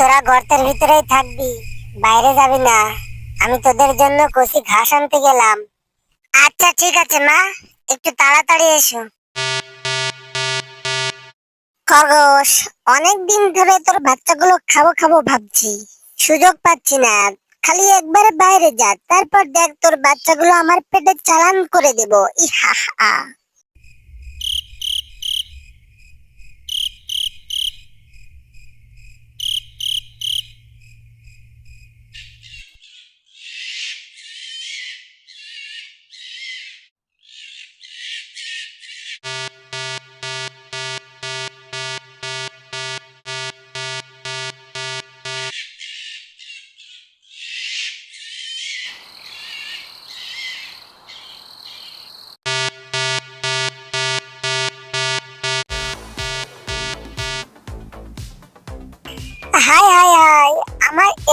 তোরা গর্তের ভিতরেই থাকবি, বাইরে যাবি না। আমি তোদের জন্য কষি ঘাস আনতে গেলাম। আচ্ছা ঠিক আছে, মা। একটু তাড়াতাড়ি এসো। খরগোশ অনেক দিন ধরে তোর বাচ্চাগুলো খাব খাব ভাবছি। সুযোগ পাচ্ছি না। খালি একবারে বাইরে যা, তারপর দেখ তোর বাচ্চাগুলো আমার পেটে চালান করে দেব। ইহা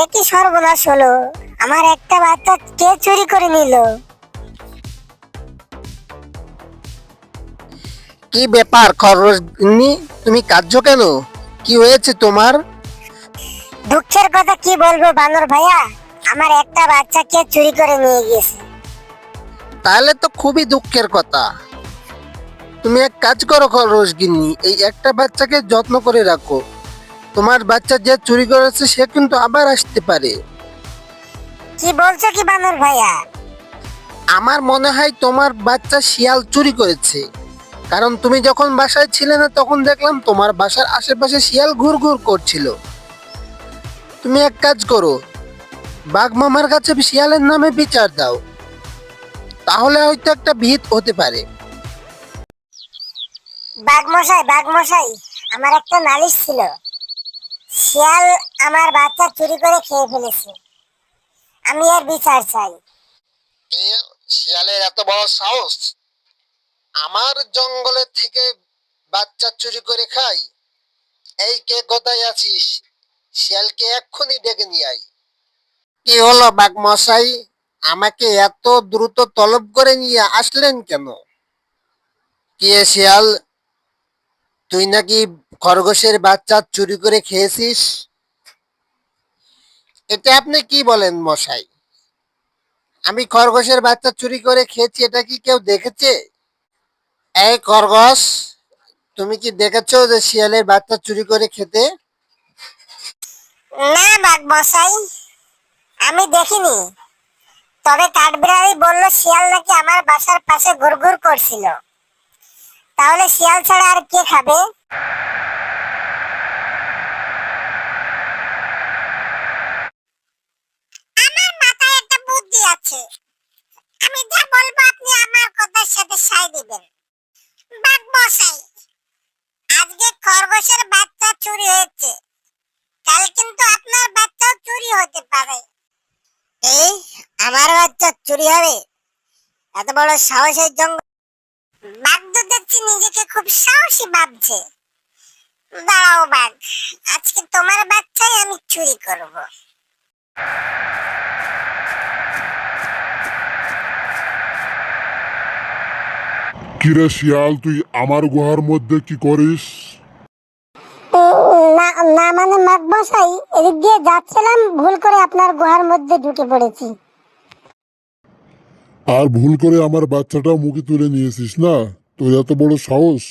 একই সর্বনাশ হলো। আমার একটা বাচ্চা কে চুরি করে নিল? কি ব্যাপার খরচ তুমি কাঁদছো কেন? কি হয়েছে তোমার? দুঃখের কথা কি বলব বানর ভাইয়া? আমার একটা বাচ্চা কে চুরি করে নিয়ে গেছে। তাহলে তো খুবই দুঃখের কথা। তুমি এক কাজ করো খরচ গিন্নি এই একটা বাচ্চাকে যত্ন করে রাখো। তোমার বাচ্চা যে চুরি করেছে সে কিন্তু আবার আসতে পারে। কি বলছো কি বানর ভাইয়া? আমার মনে হয় তোমার বাচ্চা শিয়াল চুরি করেছে। কারণ তুমি যখন বাসায় ছিলে না তখন দেখলাম তোমার বাসার আশেপাশে শিয়াল ঘুরঘুর করছিল। তুমি এক কাজ করো বাঘ মামার কাছে শিয়ালের নামে বিচার দাও। তাহলে হয়তো একটা ভিত হতে পারে। বাঘ মশাই বাঘ মশাই আমার একটা নালিশ ছিল। শিয়াল আমার বাচ্চা চুরি করে খেয়ে ফেলেছে। আমি এর বিচার চাই। শিয়ালের এত বড় সাহস? আমার জঙ্গলের থেকে বাচ্চা চুরি করে খাই? এই কে কোথায় আছিস? শিয়ালকে এক্ষুনি ডেকে নিয়ে আই কি হলো বাঘ মশাই আমাকে এত দ্রুত তলব করে নিয়ে আসলেন কেন? কে শিয়াল? তুই নাকি খরগোশের বাচ্চা চুরি করে খেয়েছিস? এটা আপনি কি বলেন মশাই? আমি খরগোশের বাচ্চা চুরি করে খেয়েছি, এটা কি কেউ দেখেছে? এই খরগোশ, তুমি কি দেখেছ যে শিয়ালের বাচ্চা চুরি করে খেতে? না বাঘ মশাই, আমি দেখিনি। তবে কাঠবিড়ালি বলল, শিয়াল নাকি আমার বাসার পাশে ঘুরঘুর করছিল। তাহলে শিয়াল ছাড়া আর খাবে? আমার মাথায় একটা বুদ্ধি আছে। আমি যা বলব আপনি আমার কথার সাথে সাই দিবেন। মশাই, আজকে খরগোশের বাচ্চা চুরি হয়েছে। কাল কিন্তু আপনার বাচ্চাও চুরি হতে পারে। এই, আমার বাচ্চা চুরি হবে? এত বড় সাহসের জঙ্গল বাঘ তো নিজেকে খুব সাহসী ভাবছে। দাঁড়াও বাঘ। আজকে তোমার বাচ্চাই আমি চুরি করব। কিরে শিয়াল তুই আমার গুহার মধ্যে কি করিস? না না মানে মাঘ বসাই এদিক দিয়ে যাচ্ছিলাম ভুল করে আপনার গুহার মধ্যে ঢুকে পড়েছি। আর ভুল করে আমার বাচ্চাটাও মুখে তুলে নিয়েছিস না? তোর এত বড় সাহস?